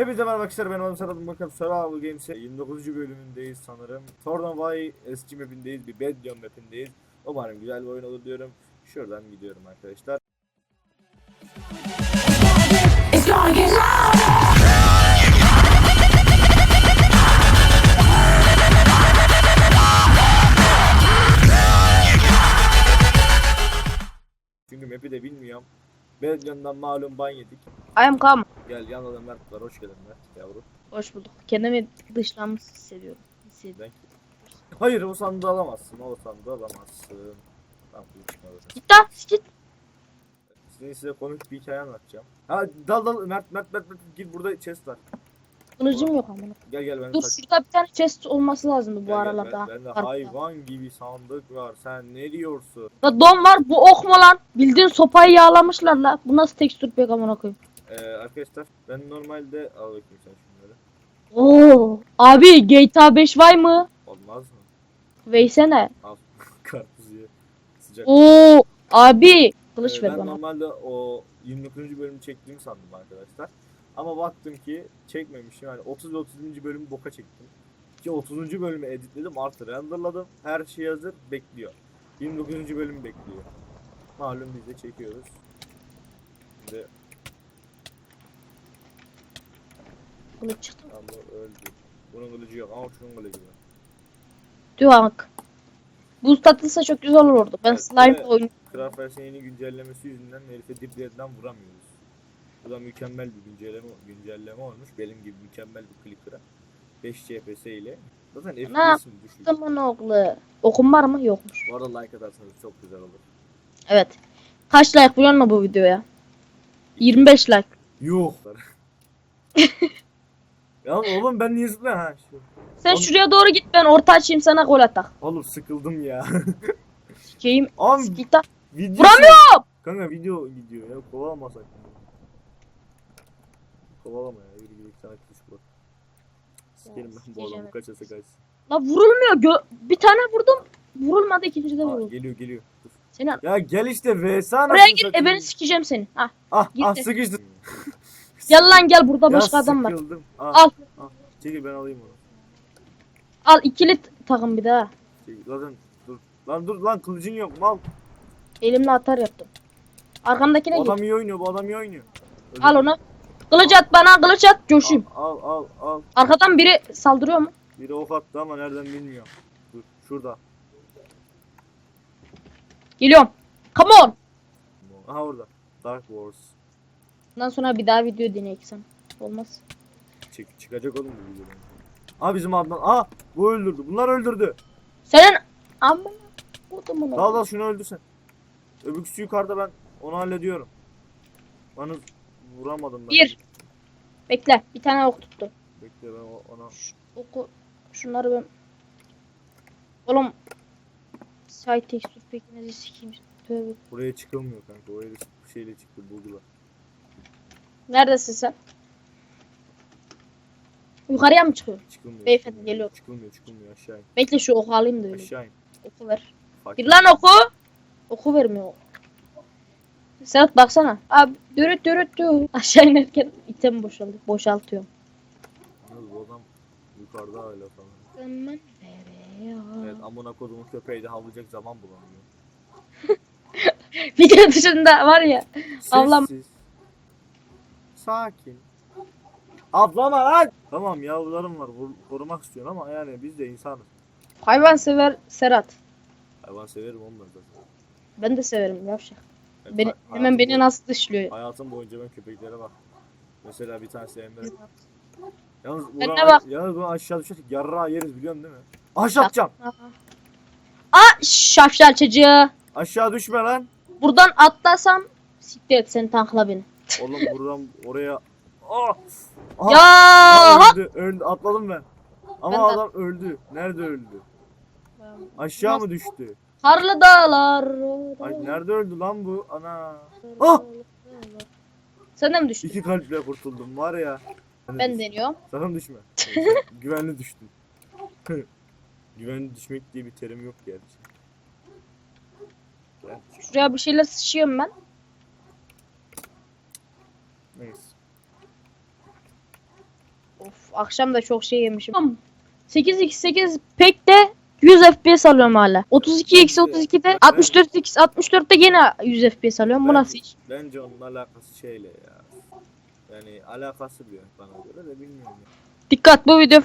Hepinize merhaba arkadaşlar ben Oğlum Serhat Bakalım Survival Games'e 29. bölümündeyiz sanırım. Tornavay eski mapindeyiz, bir Bedyon mapindeyiz. Umarım güzel bir oyun olur diyorum. Şuradan gidiyorum arkadaşlar. Çünkü map'i de bilmiyorum. Bedyon'dan malum ban yedik. I am calm. Gel yanında da Mert var, hoş geldin Mert yavrum. Hoş bulduk. Kendimi dışlanmış hissediyorum. Hissediyorum. Ben... Hayır o sandığı alamazsın, o sandığı alamazsın. Tamam çıkmadı. Git lan git. Şimdi size komik bir hikaye anlatacağım. Ha dal dal Mert Mert Mert, Mert git burada chest var. Kılıcım yok amına. Gel gel ben Dur şurada bir tane chest olması lazımdı bu aralarda. Ben, bende Arkada. hayvan gibi sandık var. Sen ne diyorsun? La don var bu ok mu lan? Bildiğin sopayı yağlamışlar la. Bu nasıl tekstür pek amına koyayım. Ee, arkadaşlar ben normalde al bakayım sen şunları. Oo. Abi GTA 5 var mı? Olmaz mı? Veysene. Al. Karpuz ye. Sıcak. Oo. Abi. Kılıç Ee, ver ben bana. normalde o 29. bölümü çektiğimi sandım arkadaşlar. Ama baktım ki çekmemişim. Yani 30 ve 30. bölümü boka çektim. Ki 30. bölümü editledim artı renderladım. Her şey hazır bekliyor. 29. bölüm bekliyor. Malum biz de çekiyoruz. Şimdi Kılıç çıktı. tam bu öldü. Bunun kılıcı yok ama şunun kılıcı var. Düvank. Buz tatlısa çok güzel olurdu. Ben Evet, slime evet. oyun. Craftverse'nin yeni güncellemesi yüzünden herife diplerden vuramıyoruz. Bu da mükemmel bir güncelleme, güncelleme olmuş. Benim gibi mükemmel bir clicker'a. 5 CPS ile. Zaten FPS'im düşük. Tamam oğlu. Okum var mı? Yokmuş. Bu arada like atarsanız çok güzel olur. Evet. Kaç like biliyor musun bu videoya? 25 like. Yuh. ya oğlum ben niye zıplıyorum ha? Şu. Sen Oğlum- şuraya doğru git ben orta açayım sana gol atak. Oğlum sıkıldım ya. Sikeyim. Am Skita. video Vuramıyorum. Kanka video gidiyor ya kovalamasak. Kovalama ya yürü gidelim sana kılıç bul. Sikerim ben bu adamı hep. kaçasa kaçsın. La vurulmuyor. Gö- bir tane vurdum. Vurulmadı ikinci de Aa, vuruldu. geliyor geliyor. Dur. Seni Ya gel işte vs anasını Buraya gir satayım. ebeni sikeceğim seni. Ah. Ah Gir ah de. sıkıştım. Gel lan gel burada Ya başka adam var. sıkıldım. Ah, Al. ah. Çekil ben alayım onu. Al ikili takım bir daha. Çekil. Zaten dur. Lan dur lan kılıcın yok mal. Elimle atar yaptım. Arkamdakine Bu git. adam iyi oynuyor bu adam iyi oynuyor. Öyle Al onu. Kılıç at bana kılıç at coşayım. Al al al. Arkadan biri saldırıyor mu? Biri ok attı ama nereden bilmiyorum. Dur şurada. Geliyorum. Come on. Aha orada. Dark Wars. Bundan sonra bir daha video deneyek sen. Olmaz. Çık çıkacak oğlum bu videodan. Aa bizim Adnan. Aa bu öldürdü. Bunlar öldürdü. Senin kodumun Dal dal şunu öldürsen. Öbürküsü yukarıda ben onu hallediyorum. Bana vuramadım ben. Bir. Bekle. Bir tane ok tuttu. Bekle ben ona. Şu oku. Şunları ben. Oğlum. Side texture pekmezi sikeyim. Tövbe. Buraya çıkılmıyor kanka. O herif şeyle çıktı buldular. Neredesin sen? Yukarıya mı çıkıyorsun? Çıkılmıyor. Beyefendi, çıkılmıyor. geliyor. Çıkılmıyor çıkılmıyor aşağı in. Bekle şu oku alayım da öyle. Aşağı in. Oku ver. Fark Bir lan oku. Oku vermiyor. Serhat baksana. Abi dürüt dürüt dürüt. Aşağı inerken item boşaldı. Boşaltıyorum. Yalnız bu adam yukarıda hala falan. Veriyor. Evet amına kodumun köpeği de havlayacak zaman bulamıyor. Video dışında var ya. Ablam- Sessiz. Sakin. Ablama lan. Tamam yavrularım var. vur- korumak istiyorum ama yani biz de insanız. Hayvan sever Serhat. Hayvan severim onları zaten. Ben de severim yavşak. Beni, hemen beni nasıl dışlıyor. Hayatım boyunca ben köpeklere bak. Mesela bir tanesi Emre. Yalnız Ben de bak. yalnız buradan aşağı düşersek yarrağı yeriz biliyorsun değil mi? Aşağı atacağım. Aa şafşal çocuğu. Aşağı düşme lan. Buradan atlasam siktir et sen tankla beni. Oğlum buradan oraya. Ah! Aha! Ya hop. öldü, öldü. Atladım ben. Ama Ben de- adam öldü. Nerede öldü? Aşağı mı düştü? Karlı dağlar. Ay nerede öldü lan bu? Ana. Ah! Sen de mi düştün? İki kalple kurtuldum var ya. De Ben düş- deniyorum. Sakın düşme. Güvenli düştün. Güvenli düşmek diye bir terim yok gerçi. Ben- Şuraya bir şeyler sıçıyorum ben. Neyse. Of akşam da çok şey yemişim. 8x8 pek de 100 FPS alıyorum hala. 32x32'de 64x 64'te gene 100 FPS alıyorum. Bu nasıl iş? Bence onun alakası şeyle ya. Yani alakası bir bana göre de bilmiyorum. Dikkat bu video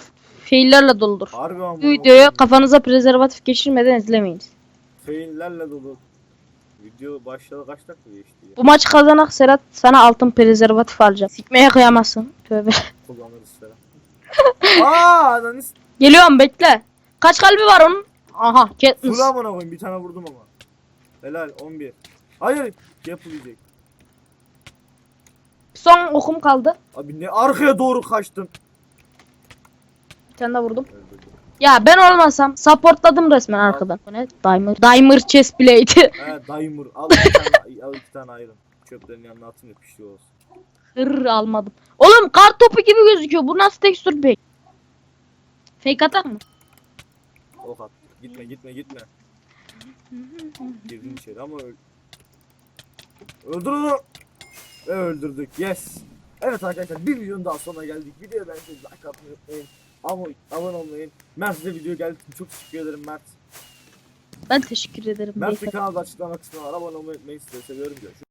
faillerle doludur. Harbi ama Bu videoyu kafanıza prezervatif geçirmeden izlemeyiniz. faillerle dolu. Video başladı kaç dakika geçti ya. Bu maçı kazanak Serhat sana altın prezervatif alacağım. Sikmeye kıyamazsın. Tövbe. Kullanırız falan. Aa ananı Geliyorum bekle. Kaç kalbi var onun? Aha Katniss. Full amına koyayım bir tane vurdum ama. Helal 11. Hayır yapılacak. Son okum kaldı. Abi ne arkaya doğru kaçtın. Bir tane daha vurdum. Ya ben olmasam supportladım resmen arkadan. Bu ne? Dimer. Dimer chest plate. He Daimur al iki tane, al iki tane ayırın. Çöplerin yanına atın da pişti olsun. Hırr almadım. Oğlum kar topu gibi gözüküyor. Bu nasıl tekstür pek? Fake atar mı? Ok at. Gitme gitme gitme. Girdin içeri ama öl... Öldür onu. Ve öldürdük. Yes. Evet arkadaşlar bir videonun daha sonuna geldik. Videoya ben size like atmayı unutmayın. Ama abone olmayın. Mert size video geldi. Çok teşekkür ederim Mert. Ben teşekkür ederim. Mert bir kanalda açıklama kısmına var. Abone olmayı unutmayın. Sizi seviyorum. Görüşürüz.